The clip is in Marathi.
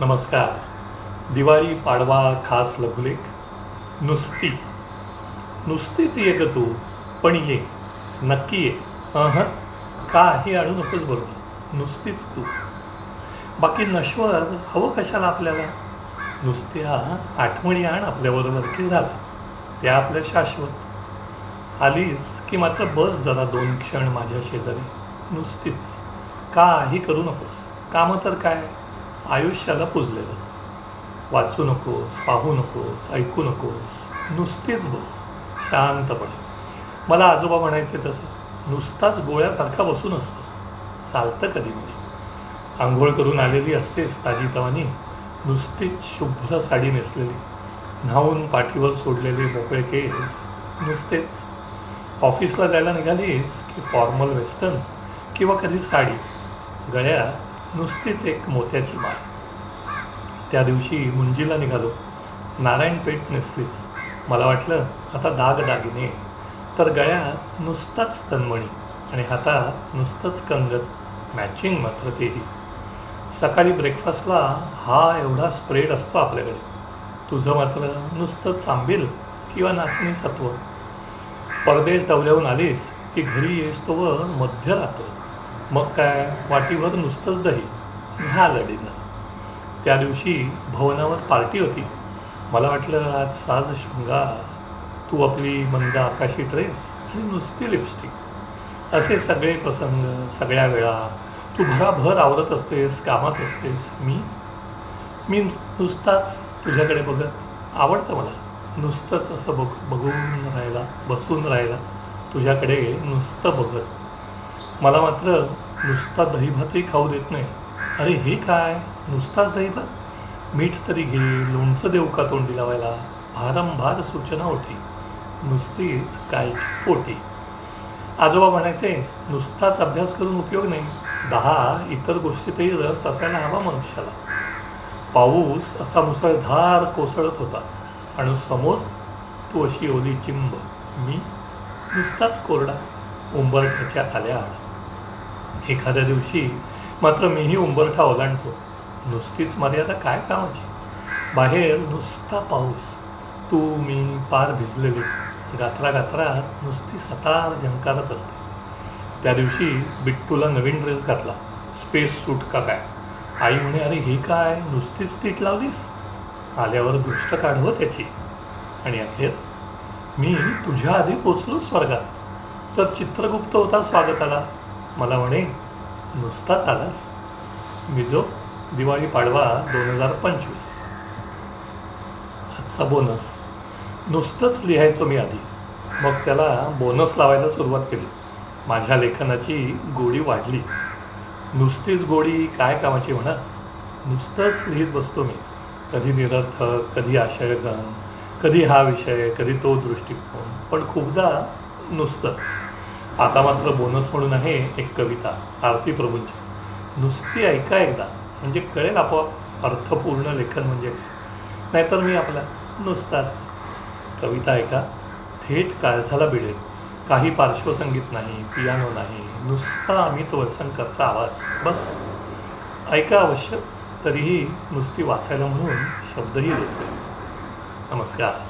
नमस्कार. दिवाळी पाडवा खास लघुलेख. नुसती. नुसतीच ये ग तू पण ये. नक्की ये. अह. का हे आणू नकोस बरोबर नुसतीच तू. बाकी नश्वर हवं कशाला आपल्याला? नुसत्या आठवणी आण आपल्याबरोबर की झालं त्या आपल्या शाश्वत. आलीस की मात्र बस जरा दोन क्षण माझ्या शेजारी. नुसतीच. काही करू नकोस. कामं तर काय? आयुष्याला पुजलेलं. वाचू नकोस पाहू नकोस ऐकू नकोस नुसतीच बस शांतपणे. मला आजोबा म्हणायचे तसं नुसताच गोळ्यासारखा बसून असतं. चालतं कधी म्हणजे आंघोळ करून आलेली असतेच ताजी तवानी. नुसतीच शुभ्र साडी नेसलेली. न्हावून पाठीवर सोडलेले मोकळे केस. नुसतेच. ऑफिसला जायला निघालीस की फॉर्मल वेस्टर्न किंवा कधी साडी? गळ्यात नुसतीच एक मोत्याची माळ त्या दिवशी मुंजीला निघालो. नारायणपेठ नेसलीस. मला वाटलं आता दाग दागिने. तर गळ्यात नुसताच तन्मणी आणि हातात नुसतंच कंगत मॅचिंग मात्र तेही. सकाळी ब्रेकफास्टला हा एवढा स्प्रेड असतो आपल्याकडे. तुझं मात्र नुसतं चांबील किंवा नाचणी सत्व. परदेश दौऱ्याहून आलीस की घरी येस तोवर मध्यरात्र. मग काय? वाटीभर नुसतंच दही. झालं डिनर त्या दिवशी भवनावर पार्टी होती. मला वाटलं आज साज शृंगार तू आपली मंद आकाशी ड्रेस आणि नुसती लिपस्टिक असे सगळे प्रसंग सगळ्या वेळा. तू भराभर आवरत असतेस कामात असतेस. मी मी नुसताच तुझ्याकडे बघत आवडतं मला. नुसतंच असं बघ बघून राहायला बसून राहायला तुझ्याकडे नुसतं बघत. मला मात्र नुसता दहीभातही खाऊ देत नाही अरे हे काय? नुसताच दहीभात? मीठ तरी घे लोणचं देऊ का तोंडी लावायला? भारंभार सूचना होती. नुसतीच कायची पोटी. आजोबा म्हणायचे नुसताच अभ्यास करून उपयोग नाही. दहा इतर गोष्टीतही रस असायला हवा मनुष्याला. पाऊस असा मुसळधार कोसळत होता. आणि समोर? तू अशी ओली चिंब. मी नुसताच कोरडा. उंबरठ्याच्या आल्याआड एखाद्या दिवशी मात्र मीही उंबरठा ओलांडतो. नुसतीच मर्यादा काय कामाची? बाहेर नुसता पाऊस. तू मी पार भिजलेले. गात्रा गात्रात नुसती सतार झंकारत असते. त्या दिवशी बिट्टूला नवीन ड्रेस घातला. स्पेस सूट का काय? आई म्हणे अरे ही काय? नुसतीच तीट लावलीस? आल्यावर दृष्ट काढवं त्याची. आणि अखेर मी तुझ्या आधी पोचलो स्वर्गात. तर चित्रगुप्त होता स्वागताला. मला म्हणे नुसताच आलास? मिजो दिवाळी पाडवा दोन हजार पंचवीस. आजचा बोनस नुसतंच लिहायचो मी आधी. मग त्याला बोनस लावायला सुरुवात केली. माझ्या लेखनाची गोडी वाढली. नुसतीच गोडी काय कामाची म्हणा? नुसतंच लिहित बसतो मी. कधी निरर्थक कधी आशयगन कधी हा विषय कधी तो दृष्टिकोन पण खूपदा नुसतंच. आता मात्र बोनस म्हणून आहे एक कविता आरती प्रभूंची. नुसती ऐका एकदा म्हणजे कळेल आपोआप अर्थपूर्ण लेखन म्हणजे काय. नाहीतर मी आपला नुसताच कविता ऐका थेट काळजाला भिडेल. काही पार्श्वसंगीत नाही पियानो नाही नुसता अमित वळसंकरचा आवाज बस. ऐका अवश्य तरीही नुसती वाचायला म्हणून शब्दही देतोय. नमस्कार.